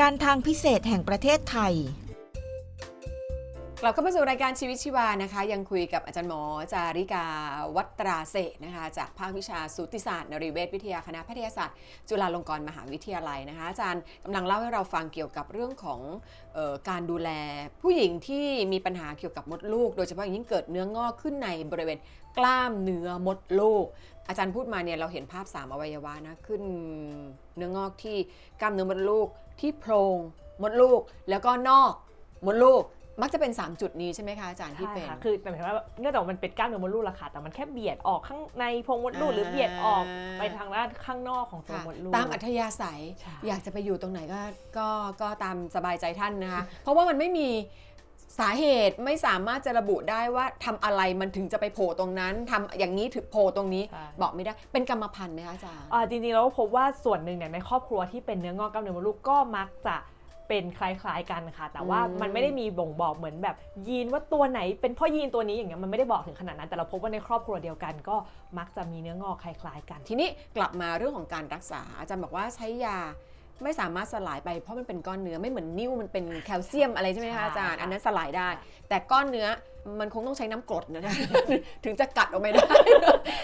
การทางพิเศษแห่งประเทศไทย กลับเข้ามาสู่รายการชีวิตชีวานะคะ ยังคุยกับอาจารย์หมอจาริกาวัตราเศษนะคะ จากภาควิชาสูติศาสตร์นริเวศวิทยาคณะแพทยศาสตร์ จุฬาลงกรณ์มหาวิทยาลัยนะคะ อาจารย์กำลังเล่าให้เราฟังเกี่ยวกับเรื่องของออการดูแล ผู้หญิงที่มีปัญหาเกี่ยวกับมดลูก โดยเฉพาะอย่างยิ่งเกิดเนื้องอกขึ้นในบริเวณกล้ามเนื้อมดลูก อาจารย์พูดมาเนี่ยเราเห็นภาพ 3 อวัยวะนะขึ้นเนื้องอกที่กล้ามเนื้อมดลูกที่โพรงมดลูกแล้วก็นอกมดลูก มักจะเป็น 3 จุดนี้ใช่ไหมคะอาจารย์ที่ใช่เป็นค่ะคือหมายถึงว่าเนื่องจากมันเป็นกล้ามเนื้อมดลูกละค่ะ แต่มันแค่เบียดออกข้างในโพรงมดลูกอ่าหรือเบียดออกไปทางด้านข้างนอกของตัวค่ะมดลูก ตามอัธยาศัยใช่อยากจะไปอยู่ตรงไหนก็ก็ก็ตามสบายใจท่านนะคะ เพราะว่ามันไม่มีสาเหตุไม่สามารถจะระบุได้ว่าทำอะไรมันถึงจะไปโผล่ตรงนั้นทำอย่างนี้ถึงโผล่ตรงนี้ใช่บอกไม่ได้เป็นกรรมพันธุ์ไหมคะอาจารย์อ่าจริงๆแล้วพบว่าส่วนหนึ่งเนี่ยในครอบครัวที่เป็นเนื้องอกกล้ามเนื้อมดลูกก็มักจะ เป็นคล้ายๆกันค่ะ แต่ว่าอืมมันไม่ได้มีบ่งบอกเหมือนแบบยีนว่าตัวไหนเป็นเพ่อยีนตัวนี้อย่างเงี้ยมันไม่ได้บอกถึงขนาดนั้น แต่เราพบว่าในครอบครัวเดียวกัน ก็มักจะมีเนื้องอกคล้ายๆ กัน ทีนี้กลับมาเรื่องของการรักษาอาจารย์บอกว่าใช้ยาไม่สามารถสลายไปเพราะมันเป็นก้อนเนื้อไม่เหมือนนิ้วมันเป็นแคลเซียมอะไรใช่ไหมคะอาจารย์ใช่ค่ะอันนั้นสลายได้ แต่ก้อนเนื้อมันคงต้องใช้น้ำกรดนะถึงจะกัดออกมาได้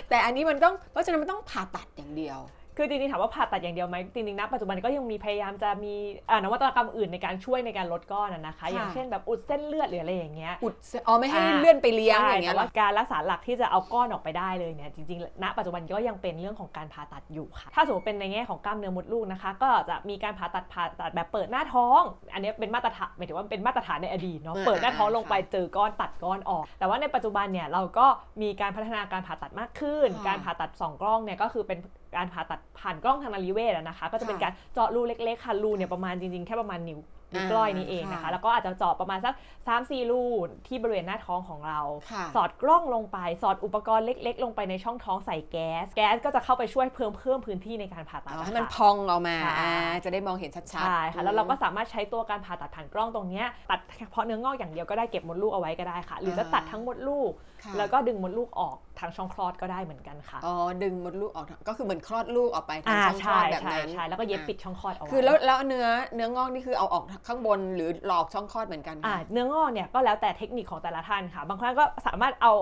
แต่อันนี้มันต้องเพราะฉะนั้นมันต้องผ่าตัดอย่างเดียว คือจริงๆถามว่าผ่าตัดอย่างเดียวไหมจริงๆณปัจจุบันก็ยังมีพยายามจะมีอ่านวัตกรรมอื่นในการช่วยในการลดก้อนอะนะคะ อย่างเช่นแบบอุดเส้นเลือดหรืออะไรอย่างเงี้ยอุดเส้นอ๋อไม่ให้อ่าเลื่อนไปเลี้ยงใช่อย่างเงี้แต่ยเหรว่าอการรักษาหลักที่จะเอาก้อนออกไปได้เลยเนี่ยจริงๆณปัจจุบันก็ยังเป็นเรื่องของการผ่าตัดอยู่ค่ะ ถ้าสมมติเป็นในแง่ของกล้ามเนื้อมดลูกนะคะ ก็จะมีการผ่าตัดผ่าตัดแบบเปิดหน้าท้อง อันนี้เป็นมาตรฐานหมายถึงว่าเป็นมาตรฐานในอดีตเนาะอ่าเปิดหน้าท้องลงไปค่ะเจอก้อนตัดก้อนออก แต่ว่าในปัจจุบันเนี่ยเราก็มีการพัฒนาการผ่าตัดมากขึ้นค่ะการผ่าตัดสองกล้องเนี่ยก็คือเป็น การผ่าตัดผ่านกล้องทางนาริเวศอะนะคะ ก็จะเป็นค่ะการเจาะรูเล็กๆค่ะรูเนี่ยประมาณจริงๆแค่ประมาณนิ้วนิ้วก้อยนี่เองนะคะค่ะแล้วก็อาจจะเจาะประมาณสัก3 4รูที่บริเวณหน้าท้องของเราค่ะสอดกล้องลงไป สอดอุปกรณ์เล็ก ๆ ลงไปในช่องท้องใส่แก๊ส แก๊สก็จะเข้าไปช่วยเพิ่มเพิ่มพื้นที่ในการผ่าตัดอ๋อนะให้คะมันพองออกมาใช่อ่าจะได้มองเห็นชัดๆใช่ค่ะแล้วเราก็สามารถใช้ตัวการผ่าตัดผ่านกล้องตรงเนี้ยตัดเฉพาะเนื้องอกอย่างเดียวก็ได้เก็บมดลูกเอาไว้ก็ได้ค่ะ หรือจะตัดทั้งมดลูกค่ะแล้วก็ดึงมดลูกออกทางช่องคลอดก็ได้เหมือนกันค่ะอ๋อดึงมดลูกออกก็คือเหมือนคลอดลูกออกไปทางอ่าช่องคลอใช่ดแบบใช่นั้นใช่แล้วก็เย็บปิดช่องคลอดเอาไว้คือแล้วแล้วเนื้อเนื้องอกนี่คือเอาออกข้างบนหรือหลอกช่องคลอดเหมือนกันอ่าคะเนื้องอกเนี่ยก็แล้วแต่เทคนิคของแต่ละท่านค่ะ บางครั้งก็สามารถเอา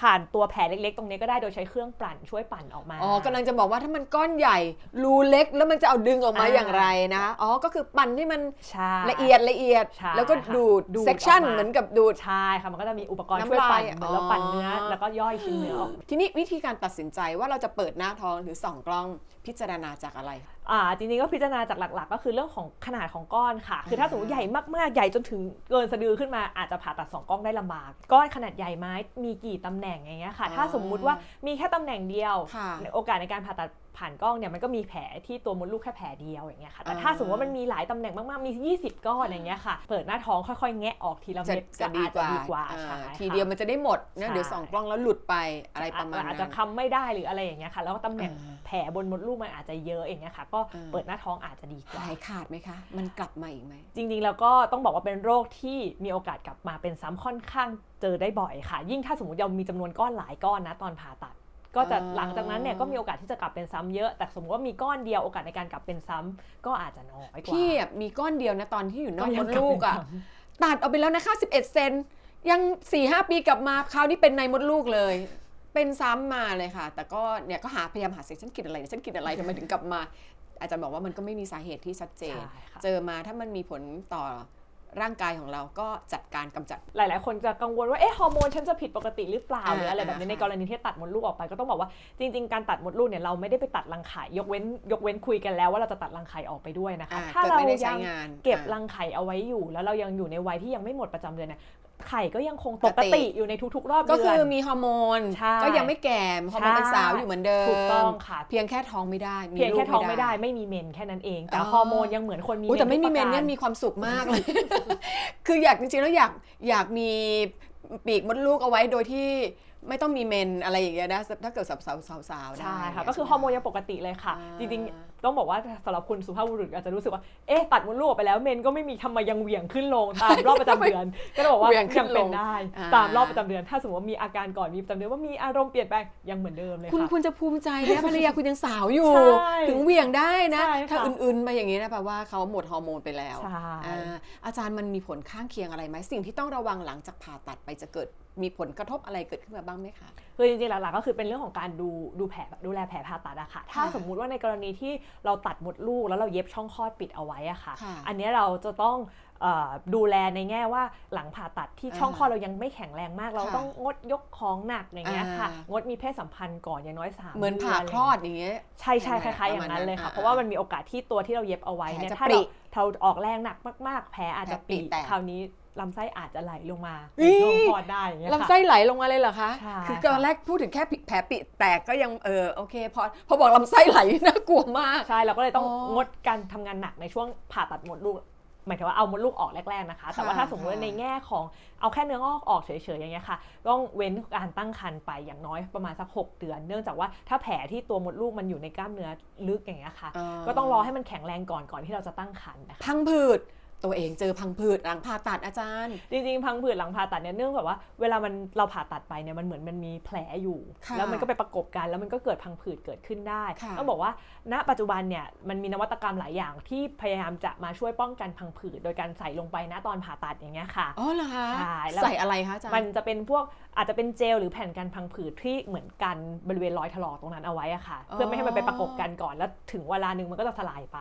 ผ่านตัวแผลเล็กๆ ตรงนี้ก็ได้โดยใช้เครื่องปั่นช่วยปั่นออกมา อ๋อกำลังจะบอกว่าถ้ามันก้อนใหญ่รูเล็กแล้วมันจะเอาดึงออกมาอ่าอย่างไรนะอ๋อก็คือปั่นให้มันใช่ละเอียดละเอียดใช่แล้วก็ค่ะดูดดูดเซ c ชันออกมาเหมือนกับดูดใช่ค่ะมันก็จะมีอุปกรณ์น้ำช่วยปั่นลายเหมือนเราปั่นเนื้อออแล้วก็ย่อยชิ้นเนื้อออกทีนี้วิธีการตัดสินใจว่าเราจะเปิดหน้าท้องหรือส่องกล้องพิจารณาจากอะไรอ่า จริงๆก็พิจารณาจากหลัก ๆ ก็คือเรื่องของขนาดของก้อนค่ะ คือถ้าสมมติใหญ่มากๆ ใหญ่จนถึงเกินสะดือขึ้นมาอาจจะผ่าตัดสองกล้องได้ลำบาก ก้อนขนาดใหญ่ไหมมีกี่ตำแหน่งอย่างเงี้ยค่ะอ๋อถ้าสมมุติว่ามีแค่ตำแหน่งเดียวค่ะโอกาสในการผ่าตัด ผ่านกล้องเนี่ยมันก็มีแผลที่ตัวมดลูกแค่แผลเดียวอย่างเงี้ยค่ะแต่ถ้าอ่าสมมติว่ามันมีหลายตำแหน่งมากๆมี 20 ก้อนอย่างเงี้ยค่ะ เปิดหน้าท้องค่อยๆ แงะออกทีละจะเม็ดจะดีกว่าอาจจะดีกว่าอ่าใช่ทีค่ะเดียวมันจะได้หมดนะใช่เดี๋ยวส่องกล้องแล้วหลุดไปอะไรประมาณอาจนั้จะนคำไม่ได้หรืออะไรอย่างเงี้ยค่ะ แล้วก็ตำแหน่งอ่าแผลบนมดลูกมันอาจจะเยอะอย่างเงี้ยค่ะ ก็อ่าเปิดหน้าท้องอาจจะดีกว่าหายขาดไหมคะ มันกลับมาอีกไหมจริงๆแล้วก็ต้องบอกว่าเป็นโรคที่มีโอกาสกลับมาเป็นซ้ำค่อนข้างเจอได้บ่อยค่ะ ยิ่งถ้าสมมติเรามีจำนวนก้อนหลายก้อนนะตอนผ่าตัด ก็จะอ่าหลังจากนั้นเนี่ยก็มีโอกาสที่จะกลับเป็นซ้ำเยอะ แต่สมมติว่ามีก้อนเดียวโอกาสในการกลับเป็นซ้ำก็อาจจะน้อยกว่าพี่อะมีก้อนเดียวนะตอนที่อยู่นอกก็มยังดลูกอะลับเป็นซ้ตัดออกไปแล้วนะคะ11 เซนยัง4ีหปีกลับมาคราวนี้เป็นในมดลูกเลย เป็นซ้ำมาเลยค่ะ แต่ก็เนี่ยก็หาพยายามหาเสฉันกินอะไรเนี่ยฉันกินอะไรทำไมถึงกลับมา อาจารย์บอกว่ามันก็ไม่มีสาเหตุที่ชัดเจนใช่ค่ะเจอมาถ้ามันมีผลต่อ ร่างกายของเราก็จัดการกำจัด หลาย ๆ คนจะกังวลว่า เอ๊ะ ฮอร์โมนฉันจะผิดปกติหรือเปล่าอ่าหรืออะไรแบบนี้อ่าในกรณีที่ตัดมดลูกออกไปก็ต้องบอกว่าจริง ๆ การตัดมดลูกเนี่ยเราไม่ได้ไปตัดรังไข่ยกเว้น ยกเว้นคุยกันแล้วว่าเราจะตัดรังไข่ออกไปด้วยนะคะอ่าถ้าเกิดเราไม่ได้ใช้ยังงานเก็บอ่ารังไข่เอาไว้อยู่ แล้วเรายังอยู่ในวัยที่ยังไม่หมดประจำเดือนเนี่ย ไข่ก็ยังคงปปกกติติอยู่ในทุกๆ รอบก็เดืคืออนมีฮอร์โมนใช่ก็ยังไม่แก่ฮอร์โมนเป็นใช่สาวอยู่เหมือนเดิมถูกต้องค่ะเพียงแค่ท้องไม่ได้ เพียงแค่ลูกท้องไม่ได้ไม่มีเมนแค่นั้นเอง แต่อ๋อฮอร์โมนยังเหมือนคนมีอุ๊ยแต่ไม่มีเมนทุกประเนี่ยการมีความสุขมากเลยคืออยากจริงๆแล้วอยากอยากมีปีกมดลูกเอาไว้โดยที่ไม่ต้องมีเมนอะไรอย่างเงี้ยนะถ้าเกิดสาวๆสาวๆได้ใช่ค่ะ ก็คือฮอร์โมนยังปกติเลยค่ะ อ่า จริงๆ ต้องบอกว่าสำหรับคุณสุภาพบุรุษอาจจะรู้สึกว่า เอ๊ะ ตัดมดลูกออกไปแล้วเมนก็ไม่มีทำไมยังเหวี่ยงขึ้นลงตามรอบประจำเดือน ก็ต้องบอกว่าเหวี่ยงขึ้ยันงเป็นลงได้ อ่า ตามรอบประจำเดือน ถ้าสมมติว่ามีอาการก่อนมีประจำเดือนว่ามีอารมณ์เปลี่ยนแปลงยังเหมือนเดิมเลยคุณค่ะ คุณจะภูมิใจนะ ภรรยาคุณยังสาวอยู่ ใช่ถึงเหวี่ยงได้นะ ใช่ถ้าค่ะอื่นๆไปอย่างนี้นะแปลว่าเขาหมดฮอร์โมนไปแล้วใช่ อ่าอาจารย์มันมีผลข้างเคียงอะไรไหมสิ่งที่ต้องระวังหลังจากผ่าตัดไปจะเกิด มีผลกระทบอะไรเกิดขึ้นมาบ้างไหมคะ คือจริงๆหลักๆก็คือเป็นเรื่องของการดูดูแผลดูแลแผลผ่าตัดอะค่ะ ถ้าค่ะสมมุติว่าในกรณีที่เราตัดมดลูกแล้วเราเย็บช่องคลอดปิดเอาไว้อะค่ะ ค่ะอันเนี้ยเราจะต้องเอ่อดูแลในแง่ว่าหลังผ่าตัดที่อ่าช่องคลอดเรายังไม่แข็งแรงมาก เราค่ะต้องงดยกของหนักอย่างเงี้ยค่ะ อ่างดมีเพศสัมพันธ์ก่อนอย่างน้อยสามเหมือนผ่าดืะไรคลอดอย่างเงี้ย ใช่ใช่ใช่คไหมล้ายๆอย่างนั้นเลยประมาณนั้นค่ะ อ่าเพราะว่ามันมีโอกาสที่ตัวที่เราเย็บเอาไว้เนี่ยแผลจะถ้าปริเราเราออกแรงหนักมาก ๆ แผลอาจจะแผลปปริริแตก คราวนี้ ลำไส้อาจจะไหลลงมาอี๋ในช่วงคลอดได้อย่างเงี้ยค่ะ ลำไส้ไหลลงมาเลยเหรอคะ ใช่คือค่ะตอนแรกพูดถึงแค่แผลปิแตกก็ยังเออโอเคพอพอบอกลำไส้ไหล น่ากลัวมาก ใช่เราก็เลยต้องอ๋องดการทำงานหนักในช่วงผ่าตัดมดลูก หมายถึงว่าเอามดลูกออกแรกๆนะคะ แต่ว่าค่ะถ้าสมมติว่าค่ะในแง่ของเอาแค่เนื้องอกออกเฉยๆอย่างเงี้ยค่ะ ต้องเว้นการตั้งครรภ์ไปอย่างน้อยประมาณสัก 6 เดือน เนื่องจากว่าถ้าแผลที่ตัวมดลูกมันอยู่ในกล้ามเนื้อลึกอย่างเงี้ยค่ะาก็ต้องรอให้มันแข็งแรงก่อนก่อนที่เราจะตั้งครรภ์นะคะ พังผืด ตัวเองเจอพังผืดหลังผ่าตัดอาจารย์ จริงๆพังผืดหลังผ่าตัดเนี่ยเนื่องจากว่าเวลามันเราผ่าตัดไปเนี่ยมันเหมือนมันมีแผลอยู่ค่ะแล้วมันก็ไปประกบกันแล้วมันก็เกิดพังผืดเกิดขึ้นได้ค่ะต้องบอกว่า ณปัจจุบันเนี่ยมันมีนวัตกรรมหลายอย่างที่พยายามจะมาช่วยป้องกันพังผืดโดยการใส่ลงไปณตอนผ่าตัดอย่างเงี้ยค่ะอ๋อเหรอคะใช่แล้วใส่อะไรคะอาจารย์มันจะเป็นพวกอาจจะเป็นเจลหรือแผ่นกันพังผืดที่เหมือนกันบริเวณรอยถลอกตรงนั้นเอาไว้อะค่ะอ๋อเพื่อไม่ให้มันไปประกบกันก่อนแล้วถึงเวลาหนึ่งมันก็จะสลายไป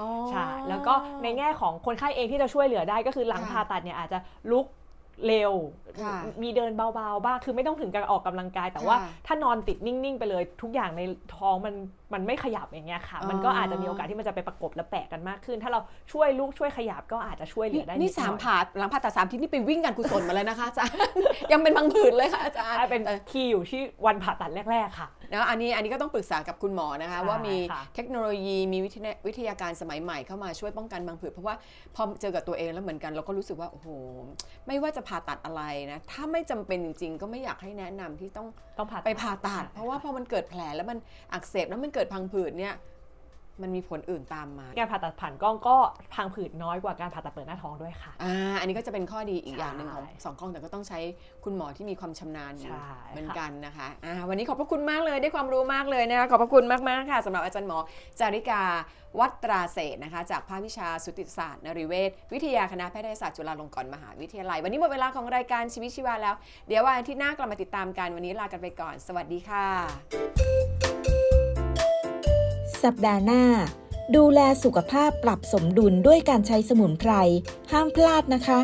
อ๋อใช่แล้วก็ในแง่ของคนไข้เองที่จะช่วยเหลือได้ก็คือหลังค่ะผ่าตัดเนี่ยอาจจะลุกเร็วค่ะมีเดินเบาๆ บ้าง คือไม่ต้องถึงการออกกำลังกาย แต่ว่าค่ะถ้านอนติดนิ่ง ๆ ไปเลยทุกอย่างในท้องมันมันไม่ขยับอย่างเงี้ยค่ะ มันก็อ๋อออาจจะมีโอกาสที่มันจะไปประกบและแปะกันมากขึ้น ถ้าเราช่วยลูกช่วยขยับก็อาจจะช่วยเหลือได้นี่นิดหสามน่อยผ่าหลังผ่าตัดสามทีนี่ไปวิ่งกันกุศลมาเลยนะคะอาจารย์ยังเป็นพังผืดเลยค่ะอาจารย์อะเป็นออคีย์อยู่ที่วันผ่าตัดแรก ๆ ค่ะ นะอันนี้อันนี้ก็ต้องปรึกษากับคุณหมอนะคะใช่ว่ามีค่ะเทคโนโลยีมีวิทยาวิทยาการสมัยใหม่เข้ามาช่วยป้องกันบางผืดเพราะว่าพอเจอกับตัวเองแล้วเหมือนกันเราก็รู้สึกว่าโอ้โหไม่ว่าจะผ่าตัดอะไรนะถ้าไม่จำเป็นจริง ๆ ก็ไม่อยากให้แนะนำที่ต้องต้องผ่าตัดไปผ่าตัดใช่เพราะว่าพอมันเกิดแผลแล้วมันอักเสบแล้วมันเกิดพังผืดเนี่ย มันมีผลอื่นตามมา การผ่าตัดผ่านกล้องก็พังผืดน้อยกว่าการผ่าตัดเปิดหน้าท้องด้วยค่ะ อ่า อันนี้ก็จะเป็นข้อดีอีกอย่างหนึ่งของใช่สองกล้องแต่ก็ต้องใช้คุณหมอที่มีความชำนาญอยู่ใช่เหมือนค่ะกันนะคะอ่าวันนี้ขอบพระคุณมากเลยได้ความรู้มากเลยนะคะขอบพระคุณมากๆค่ะสำหรับอาจารย์หมอจาริกาวัตราเศรษฐ์นะคะ จากภาควิชาสุติศาสตร์นริเวศวิทยาคณะแพทยศาสตร์จุฬาลงกรณ์มหาวิทยาลัย วันนี้หมดเวลาของรายการชีวิตชีวาแล้ว เดี๋ยววันอาที่หน้ากลับมาติดตามกันวันนี้ลากันไปก่อน สวัสดีค่ะ สัปดาห์หน้า ดูแลสุขภาพปรับสมดุลด้วยการใช้สมุนไพร ห้ามพลาดนะคะ